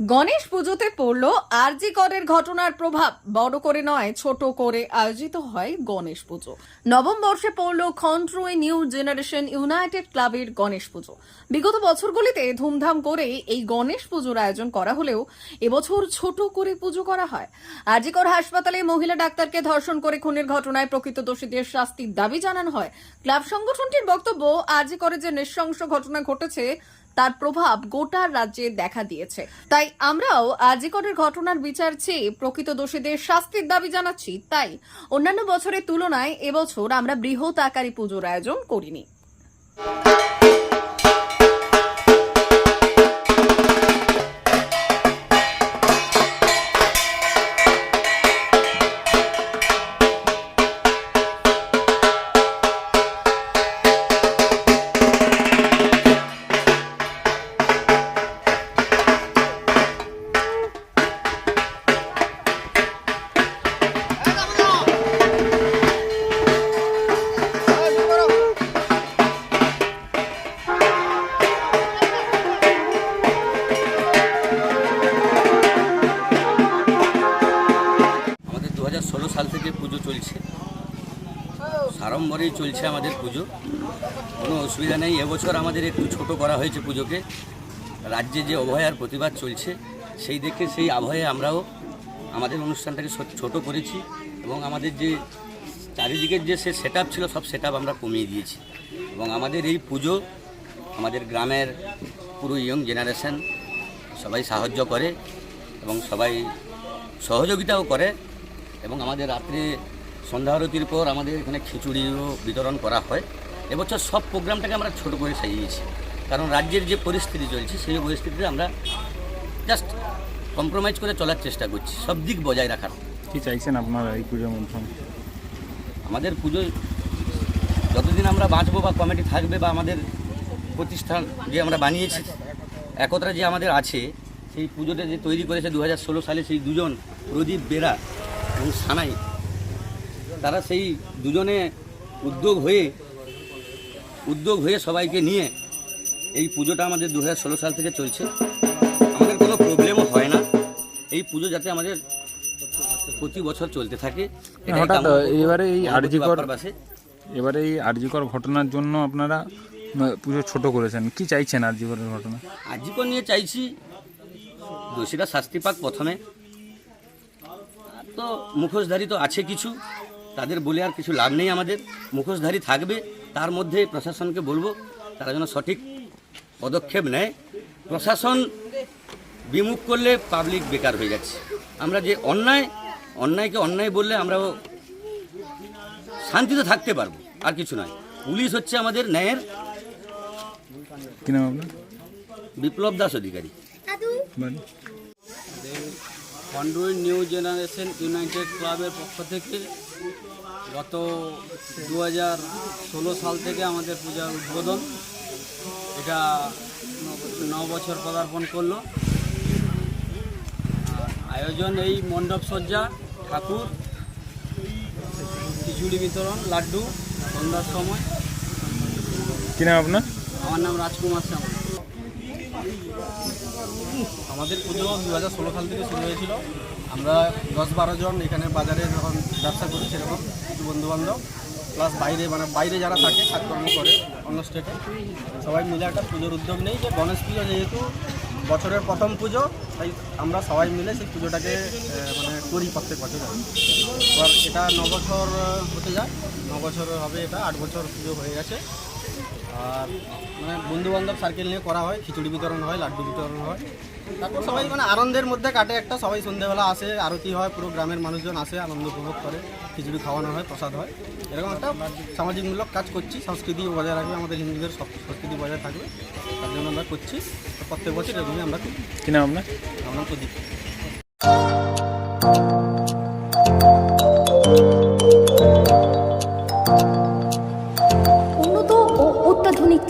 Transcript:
গণেশ পুজোতে পড়ল আরজি করের ঘটনার প্রভাব। বড় করে নয়, ছোট করে আয়োজিত হয় গণেশ পুজো। নবম বর্ষে পড়ল খন্ট্রুই নিউ জেনারেশন ইউনাইটেড ক্লাবের গণেশ পুজো। বিগত বছরগুলিতে ধুমধাম করে এই গণেশ পুজোর আয়োজন করা হলেও এবছর ছোট করে পুজো করা হয়। আরজিকর হাসপাতালে মহিলা ডাক্তারকে ধর্ষণ করে খুনের ঘটনায় প্রকৃত দোষীদের শাস্তির দাবি জানানো হয়। ক্লাব সংগঠনটির বক্তব্য আরজিকরে যে নৃশংস ঘটনা ঘটেছে তার প্রভাব গোটা রাজ্যে দেখা দিয়েছে। তাই আমরাও আজিকরের ঘটনার বিচার চেয়ে প্রকৃত দোষীদের শাস্তির দাবি জানাচ্ছি। তাই অন্যান্য বছরের তুলনায় এবছর আমরা বৃহৎ আকারী পুজোর আয়োজন করিনি। সাল থেকে পুজো চলছে। সাড়ম্বরেই চলছে আমাদের পুজো। কোনো অসুবিধা নেই। এবছর আমাদের একটু ছোট করা হয়েছে পুজোকে। রাজ্যে যে অভয়ার প্রতিবাদ চলছে, সেই দেখে সেই আবহে আমরাও আমাদের অনুষ্ঠানটাকে ছোট করেছি এবং আমাদের যে চারিদিকের যে সে সেট ছিল, সব সেট আমরা কমিয়ে দিয়েছি। এবং আমাদের এই পুজো আমাদের গ্রামের পুরো ইয়ং জেনারেশন সবাই সাহায্য করে এবং সবাই সহযোগিতাও করে। এবং আমাদের রাত্রে সন্ধ্যা আরতির পর আমাদের এখানে খিচুড়িও বিতরণ করা হয়। এবছর সব প্রোগ্রামটাকে আমরা ছোট করে সাজিয়েছি। কারণ রাজ্যের যে পরিস্থিতি চলছে সেই পরিস্থিতিতে আমরা জাস্ট কম্প্রোমাইজ করে চলার চেষ্টা করছি। সব দিক বজায় রাখার। কি চাইছেন আপনারা এই পুজোর মাধ্যমে আমাদের পুজো যতদিন আমরা বাঁচবো বা কমিটি থাকবে বা আমাদের প্রতিষ্ঠান যে আমরা বানিয়েছি একত্রা যে আমাদের আছে সেই পুজোটা যে তৈরি করেছে দু হাজার ষোলো সালে সেই দুজন প্রদীপ বেরা এবং সানাই তারা সেই দুজনে উদ্যোগ হয়ে উদ্যোগ হয়ে সবাইকে নিয়ে এই পুজোটা আমাদের দু হাজার ষোলো সাল থেকে চলছে। আমাদের কোনো প্রবলেমও হয় না। এই পুজো যাতে আমাদের প্রতি বছর চলতে থাকে হঠাৎ এবারে এই আরজিকর এবারে এই আরজিকর ঘটনার জন্য আপনারা পুজো ছোট করেছেন। কি চাইছেন আরজিকরের ঘটনা? আজীবন নিয়ে চাইছি দোষীরা শাস্তি পাক প্রথমে। তো মুখোশধারী তো আছে কিছু তাদের বলে আর কিছু লাভ নেই আমাদের। মুখোশধারী থাকবে তার মধ্যে প্রশাসনকে বলব তারা যেন সঠিক পদক্ষেপ নেয়। প্রশাসন বিমুখ করলে পাবলিক বেকার হয়ে যাচ্ছে। আমরা যে অন্যায় অন্যায়কে অন্যায় বললে আমরাও শান্তিতে থাকতে পারব আর কিছু নয়। পুলিশ হচ্ছে আমাদের ন্যায়ের কি নাম আপনার? বিপ্লব দাস অধিকারী? কন্ডুই নিউ জেনারেশন ইউনাইটেড ক্লাবের পক্ষ থেকে গত দু হাজার ষোলো সাল থেকে আমাদের পূজার উদ্বোধন। এটা ন- ন বছর পদার্পণ করল। আয়োজন এই মণ্ডপ সজ্জা ঠাকুর খিচুড়ি বিতরণ লাড্ডু সন্ধ্যার সময়। কি নাম আপনার? আমার নাম রাজকুমার শ্যামল। আমাদের পুজো দু হাজার ষোলো সাল থেকে শুরু হয়েছিল। আমরা দশ বারো জন এখানে বাজারে যখন ব্যবসা করি সেরকম বন্ধুবান্ধব প্লাস বাইরে মানে বাইরে যারা থাকে, কাজকর্ম করে অন্য স্টেটে সবাই মিলে একটা পুজোর উদ্যোগ নেই যে গণেশ পুজো যেহেতু বছরের প্রথম পুজো, তাই আমরা সবাই মিলে সেই পুজোটাকে মানে করি প্রত্যেক বছর। এবার এটা ন বছর হতে যায় ন বছর হবে এটা, আট বছর পুজো হয়ে গেছে। আর মানে বন্ধু বান্ধব সার্কেল নিয়ে করা হয় খিচুড়ি বিতরণ হয় লাড্ডু বিতরণ হয়। তারপর সবাই মানে আনন্দের মধ্যে কাটে একটা সবাই সন্ধ্যেবেলা আসে আরতি হয় পুরো গ্রামের মানুষজন আসে আনন্দ উপভোগ করে খিচুড়ি খাওয়ানো হয় প্রসাদ হয়। এরকম একটা সামাজিকমূলক কাজ করছি সংস্কৃতি বজায় রাখবে আমাদের হিন্দুদের সব সংস্কৃতি বজায় থাকবে। তার জন্য আমরা করছি প্রত্যেক বছর এরকমই আমরা করি। কি নাম আপনার? আমরা প্রদীপ।